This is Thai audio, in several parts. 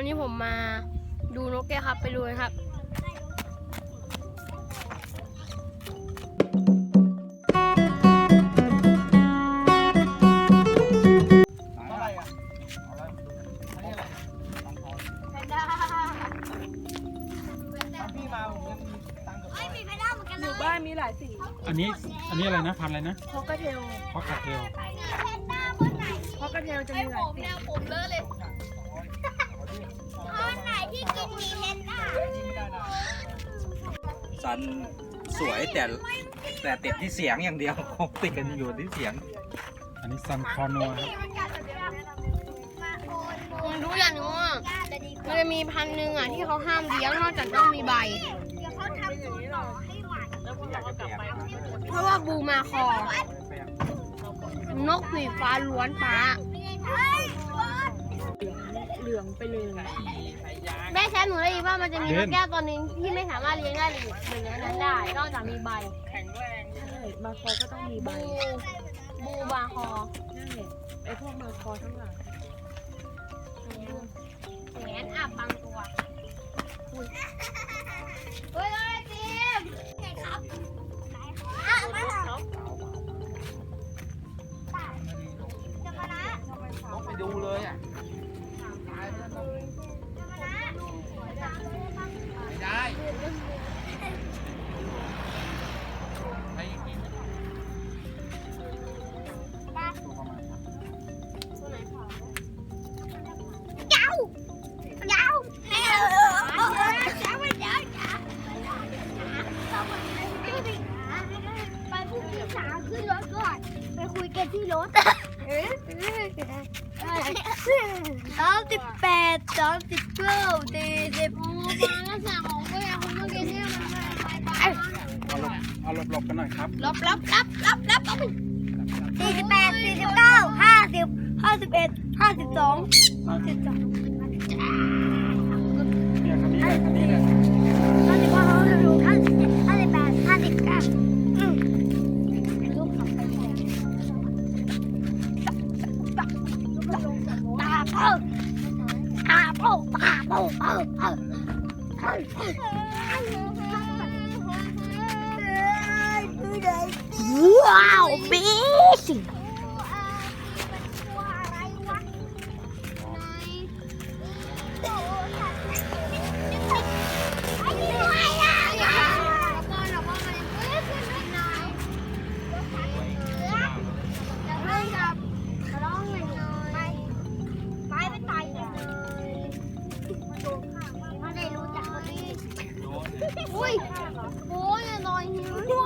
วันนี้ผมมาดูนกแก้วครับไปดูกันครับอะไรอะอะไรอันนี้อะไรแพนด้าถ้าพี่มาผมยังมีตังค์กับพ่ออยู่บ้านมีหลายสีอันนี้อันนี้อะไรนะพันธุ์อะไรนะพอกระเทลพอกาเทล พอกระเทลจะมีหลายสี ผมเลอะเลย จริงไม่ได้นะซันสวยแต่แต่ติดที่เสียงอย่างเดียวคงติดกันอยู่ที่เสียง อันนี้ซันคอนัวครับผมรู้อย่างหนึงว่ามันจะมีพันธุ์หนึ่งอะที่เขาห้ามเลี้ยงนอกจากต้องมีใบ เพราะว่าบูมาคอ นกสีฟ้าล้วนฟ้าเห ลืองไปเลยแม่แค่หนูได้ยินว่ามันจะมีนกแก้วตัวหนึงที่ไม่สามารถเลี้ยงได้เลยเหมือนอย่างนั้นได้นอกจากมีใบใช่มาคอก็ต้องมีใบบูบูบาคอนั่นแหละไอพวกมาคอทั้งหลายแขนอับบางตัวอุ๊ยเฮ้ยเฮ้ย ไปคุยกันที่รถสามสิบแปดสามสิบเก้าสี่สิบโอ้มาแล้วสั่งของก็ยังคุณเมื่อกี้เนี่ยมันไปไปเอาหลบเอาหลบหลบกันหน่อยครับรับรับรับรับรับเอาไปสี่สิบแปดสี่สิบเก้าห้าสิบห้าสิบเอ็ดห้าสิบสองห้าสิบสอง ว้าวบีสิอุ้ยโอ้ยลอยหิว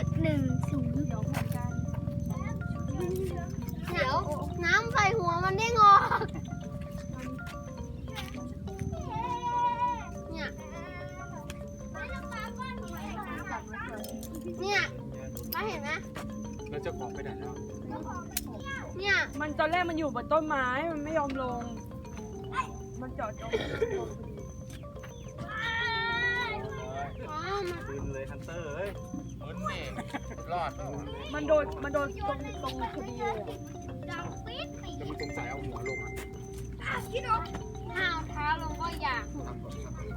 จุดหนึ่งศูนย์เดี๋ยวน้ำใส่หัวมันได้งอกเนี่ยเนี่ยถ้าเห็นไหมแล้วเจ้าของไปไหนแล้วเนี่ยมันตอนแรกมันอยู่บนต้นไม้มันไม่ยอมลง มันเจาะจงอ๋อมันบินเลยฮันเตอร์เอ้ยเอิ้ นนี่รอดแล้วมันโดนมันโดนตรงตรงพอดีเลยอะแล้วมันสงสัยเอาหัวลงอะถ้าเอาเท้าลงก็อยาก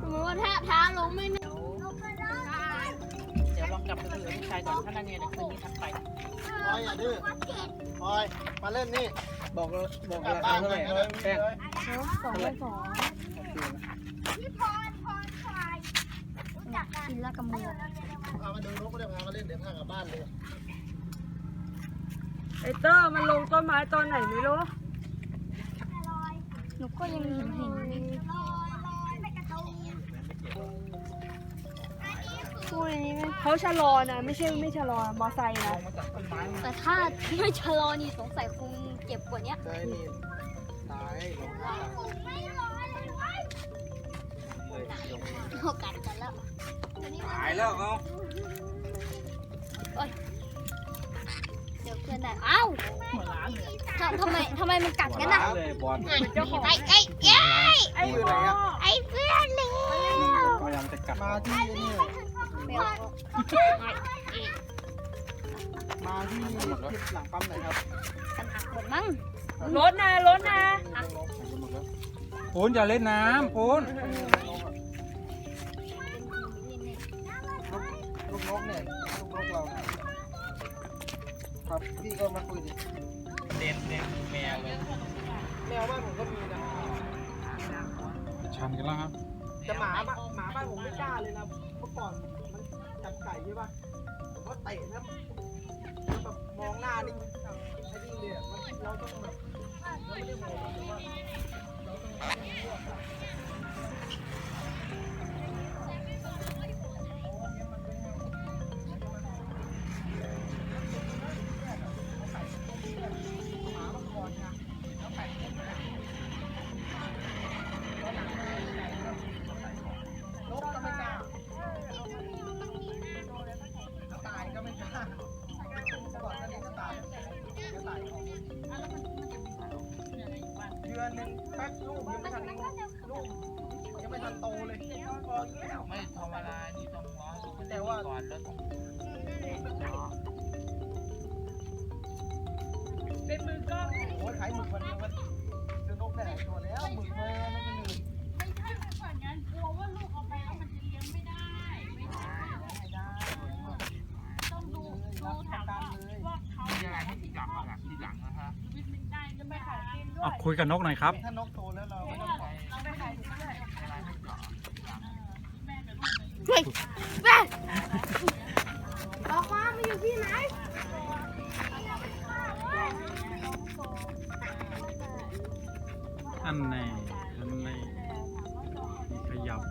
สมมติว่าถ้าเท้าลงไม่แน่เดี๋ยวลองกลับไปคุยกับลูกชายก่อนถ้านั่นเนี่ยเดี๋ยวคืนนี้ทักไปพลอยอย่าดื้อพลอยมาเล่นนี่บอกเลยบอกกลัอะบไรบ้านเท่าไหร่เลยแป้งสองสองกินแล้วกับมือ พามาดูนกไม่ได้พามาเล่นเดี๋ยวพากลับบ้านเลยไอเตอร์มันลงต้นไม้ตอนไหนไม่รู้หนูก็ยังเห็นเห็นพูดอย่างนี้ไหมเขาชะลอนะไม่ใช่ไม่ชะลอมอไซค์นะแต่ถ้าไม่ชะลอนี่สงสัยคงเจ็บกว่านี้เจอนี่ตายลงตายโอกาสกันแล้วหายแล้วเขา เดี๋ยวเพื่อนได้อ้าวทำทำไมทำไมมันกัดกันน่ะเลยบอลไอ้ไอ้ไอ้อ้พ่อไอ้เพื่อนเร็วพยายามจะกัดมาที่นี่มาที่คลิปหลังปั๊มหน่อยครับกันหักหมดมั้งรถนะรถนะปูนอย่าเล่นน้ำปูน นกเนี่ยลูกนกเราครับพี่ก็มาคุยดิเด่นเด่นแมวเลยแมวบ้านผมก็มีนะชันกันแล้วครับแต่หมาบ้านหมาบ้านผมไม่กล้าเลยนะเมื่อก่อนมันจับไก่ใช่ปะผมก็เตะนะแบบมองหน้านี่ไอ้นี่เลยอะมันเราต้องแบบเราไม่ได้โมโหแต่ว่าเราต้อง ก่อนแล้วต้องเป็นมือกล้องโอ้ยขายหมึกวันเดียววันซื้อนกได้หลายตัวแล้วหมึกมาแล้วก็หนึ่งไม่ได้ต้องดูดูทางการเลยมีอะไรให้ติดหลังทีหลังนะฮะอะคุยกับนกหน่อยครับ ถ้านกโตแล้วเราไม่ต้อง ไปบอกว่ามันอยู่ที่ไหนอันแน่อันแน่มีขยับ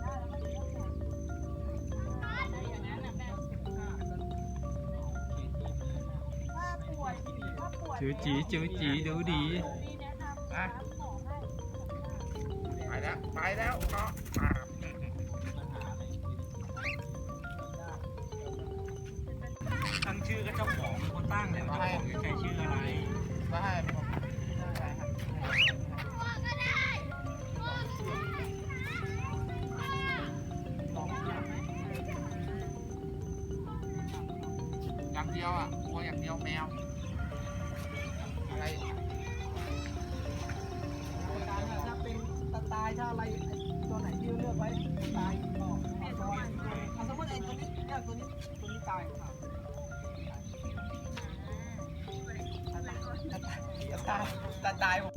จือจีจือจีดูดี ไปแล้ว ไปแล้วเนาะ ดียวอะกลัวอย่างเดียวแมว อะไรการถ้าเป็นตาตายถ้าอะไรตัวไหนที่เลือกไว้ตายก็เอาตัวนี้เอาสมมติไอ้ตัวนี้เนี่ยตัวนี้ตัวนี้ตายตายตายตายผม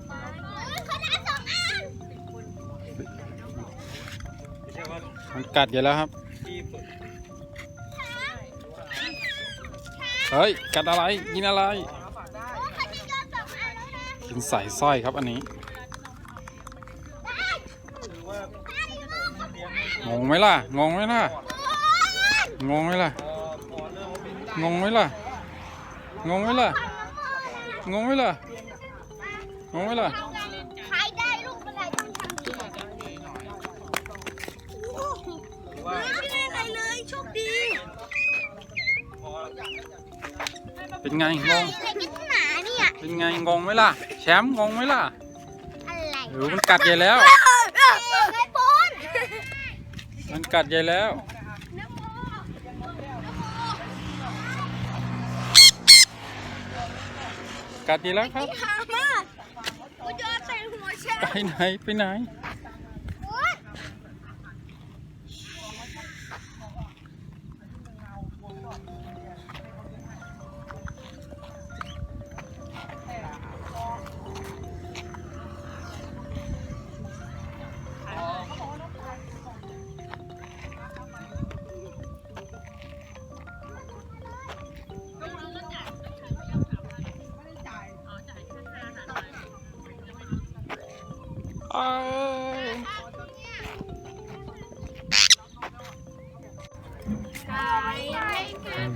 ไม่ใช่ว่ามันกัดอยู่แล้วครับ เฮ้ย กัดอะไร กินอะไร กินใส่สร้อยครับอันนี้งงไหมล่ะ งงไหมล่ะ งงไหมล่ะ งงไหมล่ะ งงไหมล่ะ งงไหมล่ะ งงไหมล่ะ เป็นไงงง อะไรกันหนาเนี่ย เป็นไงงงไหมล่ะ แชมป์งงไหมล่ะอะไรหรือมันกัดใหญ่แล้ว ไอ้ปนมันกัดใหญ่แล้ว กัดใหญ่แล้วครับ หามากกูโยนใส่หัวแช่ไปไหนไปไหน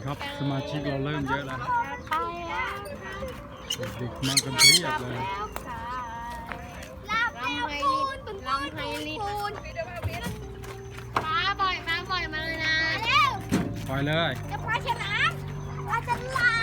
ครับสมาชิกเราเริ่มเยอะแล้วเด็กๆมากันเพียบเลยลาบแมวปูนลำไฮลิปูนมาบ่อยมาบ่อยมาเลยนะปล่อยเลยจะปลาฉลามปลาฉลา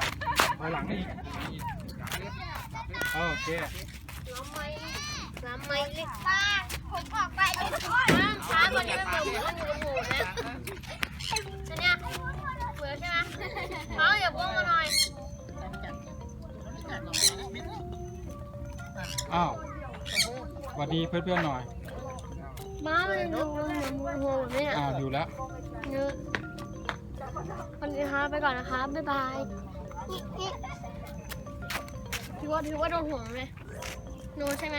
ดีบ๊ายบายมาหลังอีกโอเคทำไมทำไมเล็กป้าผมออกไปเลยน้ำช้ามันยังไม่เหมือนหมูนะเนี่ยเหมือนใช่ไหมเขาอย่าพุ่งมาหน่อยอ้าวสวัสดีเพื่อนๆหน่อยม้ามันดูเหมือนหัวแบบนี้อ้าวดูแล้วเนื้อวันนี้คะไปก่อนนะคะบ๊ายบาย ถือว่าถือว่าโดนห่วงไหมโดนใช่ไหม